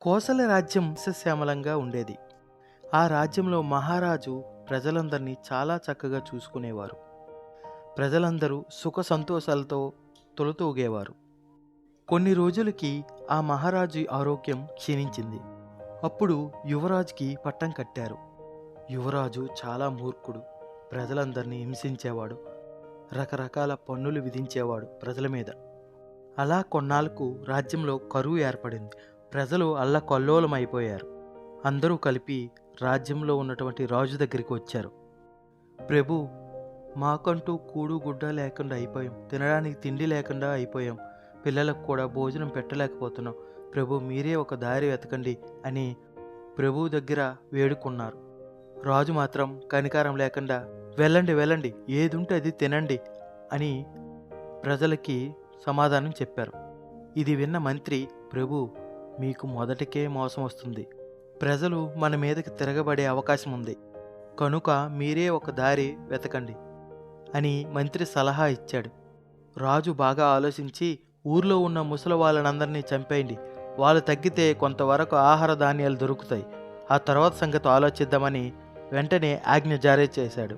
కోసల రాజ్యం సశ్యామలంగా ఉండేది. ఆ రాజ్యంలో మహారాజు ప్రజలందరినీ చాలా చక్కగా చూసుకునేవారు. ప్రజలందరూ సుఖ సంతోషాలతో తొలతూగేవారు. కొన్ని రోజులకి ఆ మహారాజు ఆరోగ్యం క్షీణించింది. అప్పుడు యువరాజుకి పట్టం కట్టారు. యువరాజు చాలా మూర్ఖుడు. ప్రజలందరినీ హింసించేవాడు. రకరకాల పన్నులు విధించేవాడు ప్రజల మీద. అలా కొన్నాళ్ళకు రాజ్యంలో కరువు ఏర్పడింది. ప్రజలు అల్లకల్లోలం అయిపోయారు అందరూ కలిపి రాజ్యంలో ఉన్నటువంటి రాజు దగ్గరికి వచ్చారు. ప్రభు మాకంటూ కూడు గుడ్డ లేకుండా అయిపోయాం. తినడానికి తిండి లేకుండా అయిపోయాం. పిల్లలకు కూడా భోజనం పెట్టలేకపోతున్నాం. ప్రభు మీరే ఒక దారి వెతకండి అని ప్రభు దగ్గర వేడుకున్నారు. రాజు మాత్రం కనికారం లేకుండా వెళ్ళండి వెళ్ళండి. ఏది ఉంటే అది తినండి అని ప్రజలకి సమాధానం చెప్పారు. ఇది విన్న మంత్రి ప్రభు మీకు మొదటికే మోసం వస్తుంది. ప్రజలు మన మీదకి తిరగబడే అవకాశం ఉంది. కనుక మీరే ఒక దారి వెతకండి అని మంత్రి సలహా ఇచ్చాడు. రాజు బాగా ఆలోచించి ఊర్లో ఉన్న ముసలి వాళ్ళనందరినీ చంపేయండి. వాళ్ళు తగ్గితే కొంతవరకు ఆహార ధాన్యాలు దొరుకుతాయి. ఆ తర్వాత సంగతి ఆలోచిద్దామని వెంటనే ఆజ్ఞ జారీ చేశాడు.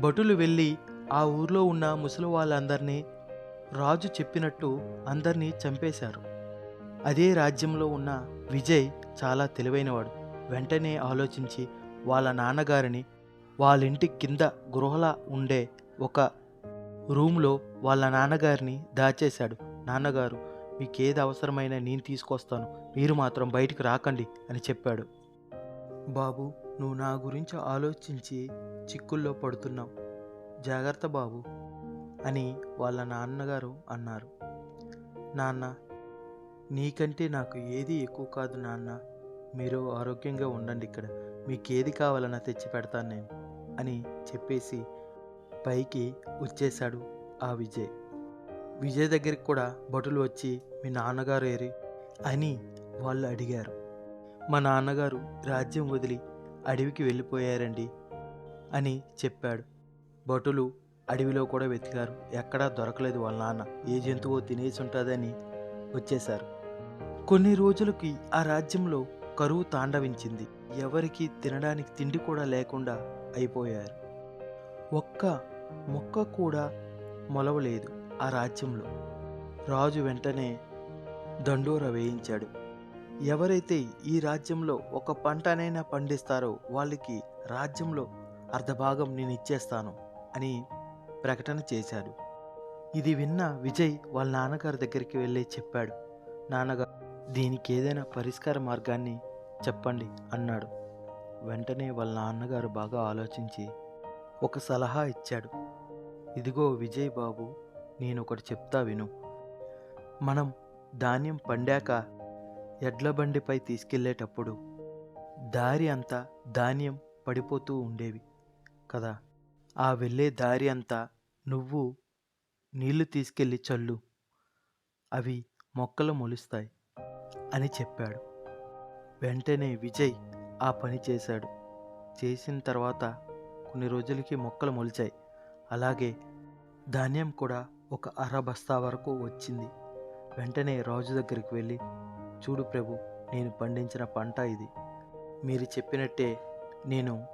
భటులు వెళ్ళి ఆ ఊర్లో ఉన్న ముసలి వాళ్ళందరినీ రాజు చెప్పినట్టు అందరినీ చంపేశారు. అదే రాజ్యంలో ఉన్న విజయ్ చాలా తెలివైనవాడు. వెంటనే ఆలోచించి వాళ్ళ నాన్నగారిని వాళ్ళ ఇంటి కింద గృహలా ఉండే ఒక రూమ్లో వాళ్ళ నాన్నగారిని దాచేశాడు. నాన్నగారు మీకు ఏది అవసరమైనా నేను తీసుకొస్తాను. మీరు మాత్రం బయటికి రాకండి అని చెప్పాడు. బాబు నువ్వు నా గురించి ఆలోచించి చిక్కుల్లో పడుతున్నావు. జాగ్రత్త బాబు అని వాళ్ళ నాన్నగారు అన్నారు. నాన్న నీకంటే నాకు ఏది ఎక్కువ కాదు నాన్న. మీరు ఆరోగ్యంగా ఉండండి ఇక్కడ. మీకు ఏది కావాలన్నా తెచ్చి పెడతాను నేను అని చెప్పేసి పైకి వచ్చేశాడు ఆ విజయ్. విజయ్ దగ్గరికి కూడా భటులు వచ్చి మీ నాన్నగారు ఏరి అని వాళ్ళు అడిగారు. మా నాన్నగారు రాజ్యం వదిలి అడవికి వెళ్ళిపోయారండి అని చెప్పాడు. భటులు అడవిలో కూడా వెతికారు. ఎక్కడా దొరకలేదు వాళ్ళ నాన్న. ఏ జంతువు తినేసి ఉంటుందని వచ్చేశారు. కొన్ని రోజులకి ఆ రాజ్యంలో కరువు తాండవించింది. ఎవరికి తినడానికి తిండి కూడా లేకుండా అయిపోయారు. ఒక్క మొక్క కూడా మొలవలేదు ఆ రాజ్యంలో. రాజు వెంటనే దండోర వేయించాడు. ఎవరైతే ఈ రాజ్యంలో ఒక పంటనైనా పండిస్తారో వాళ్ళకి రాజ్యంలో అర్ధభాగం నేను ఇచ్చేస్తాను అని ప్రకటన చేశాడు. ఇది విన్న విజయ్ వాళ్ళ నాన్నగారి దగ్గరికి వెళ్ళి చెప్పాడు. నాన్నగారు దీనికి ఏదైనా పరిష్కార మార్గాన్ని చెప్పండి అన్నాడు. వెంటనే వాళ్ళ నాన్నగారు బాగా ఆలోచించి ఒక సలహా ఇచ్చాడు. ఇదిగో విజయ్ బాబు నేను ఒకటి చెప్తా విను. మనం ధాన్యం పండాక ఎడ్ల బండిపై తీసుకెళ్ళేటప్పుడు దారి అంతా ధాన్యం పడిపోతూ ఉండేవి కదా. ఆ వెళ్ళే దారి అంతా నువ్వు నీళ్ళు తీసుకెళ్ళి చల్లు. అవి మొక్కలు మొలుస్తాయి. అని చెప్పాడు. వెంటనే విజయ్ ఆ పని చేశాడు. చేసిన తర్వాత కొన్ని రోజులకి మొక్కలు మొలిచాయి. అలాగే ధాన్యం కూడా ఒక అర బస్తా వరకు వచ్చింది. వెంటనే రాజు దగ్గరికి వెళ్ళి చూడు ప్రభు నేను పండించిన పంట ఇది. మీరు చెప్పినట్టే నేను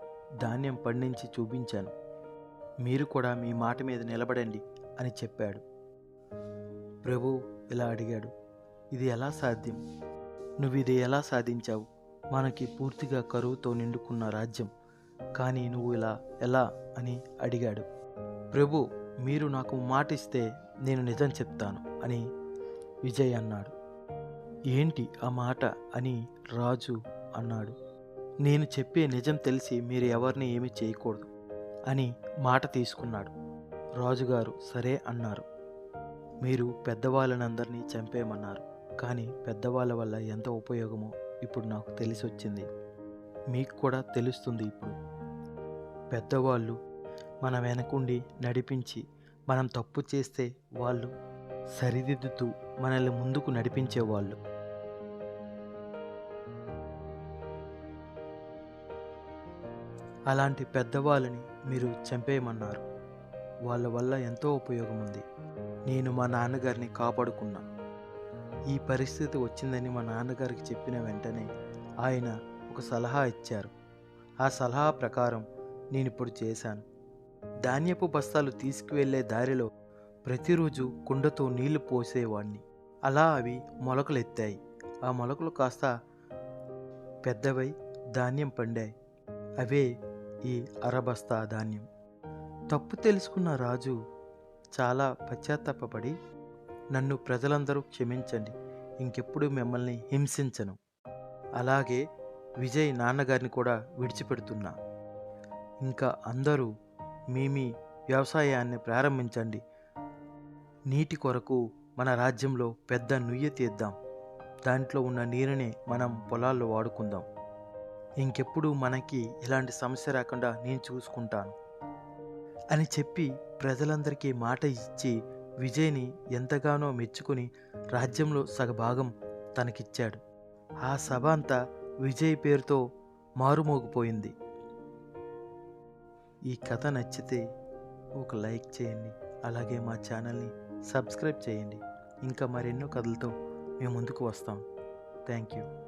ధాన్యం పండించి చూపించాను. మీరు కూడా మీ మాట మీద నిలబడండి అని చెప్పాడు. ప్రభు ఇలా అడిగాడు. ఇది ఎలా సాధ్యం? నువ్వు ఇది ఎలా సాధించావు? మనకి పూర్తిగా కరువుతో నిండుకున్న రాజ్యం. కానీ నువ్వు ఇలా ఎలా అని అడిగాడు. ప్రభు మీరు నాకు మాట ఇస్తే నేను నిజం చెప్తాను అని విజయ్ అన్నాడు. ఏంటి ఆ మాట అని రాజు అన్నాడు. నేను చెప్పే నిజం తెలిసి మీరు ఎవరిని ఏమి చేయకూడదు అని మాట తీసుకున్నాడు. రాజుగారు సరే అన్నారు. మీరు పెద్దవాళ్ళనందరినీ చంపేయమన్నారు. కానీ పెద్దవాళ్ళ వల్ల ఎంత ఉపయోగమో ఇప్పుడు నాకు తెలిసి వచ్చింది మీకు కూడా తెలుస్తుంది ఇప్పుడు. పెద్దవాళ్ళు మన వెనకుండి నడిపించి మనం తప్పు చేస్తే వాళ్ళు సరిదిద్దుతూ మనల్ని ముందుకు నడిపించేవాళ్ళు. అలాంటి పెద్దవాళ్ళని మీరు చంపేయమన్నారు. వాళ్ళ వల్ల ఎంతో ఉపయోగం ఉంది నేను మా నాన్నగారిని కాపాడుకున్నా. ఈ పరిస్థితి వచ్చిందని మా నాన్నగారికి చెప్పిన వెంటనే ఆయన ఒక సలహా ఇచ్చారు. ఆ సలహా ప్రకారం నేను ఇప్పుడు చేశాను. ధాన్యపు బస్తాలు తీసుకువెళ్ళే దారిలో ప్రతిరోజు కుండతో నీళ్ళు పోసేవాడిని అలా అవి మొలకలెత్తాయి. ఆ మొలకలు కాస్త పెద్దవై ధాన్యం పండాయి. అవే ఈ అరబస్తా ధాన్యం. తప్పు తెలుసుకున్న రాజు చాలా పశ్చాత్తాపడి నన్ను ప్రజలందరూ క్షమించండి. ఇంకెప్పుడు మిమ్మల్ని హింసించను. అలాగే విజయ్ నాన్నగారిని కూడా విడిచిపెడుతున్నా. ఇంకా అందరూ మీ మీ వ్యవసాయాన్ని ప్రారంభించండి. నీటి కొరకు మన రాజ్యంలో పెద్ద నుయ్య తీద్దాం. దాంట్లో ఉన్న నీరుని మనం పొలాల్లో వాడుకుందాం. ఇంకెప్పుడు మనకి ఇలాంటి సమస్య రాకుండా నేను చూసుకుంటాను. అని చెప్పి ప్రజలందరికీ మాట ఇచ్చి విజయ్ని ఎంతగానో మెచ్చుకుని రాజ్యంలో సగభాగం తనకిచ్చాడు. ఆ సభ అంతా విజయ్ పేరుతో మారుమోగిపోయింది. ఈ కథ నచ్చితే ఒక లైక్ చేయండి అలాగే మా ఛానల్ని సబ్స్క్రైబ్ చేయండి. ఇంకా మరెన్నో కథలతో మేము ముందుకు వస్తాం. Thank you.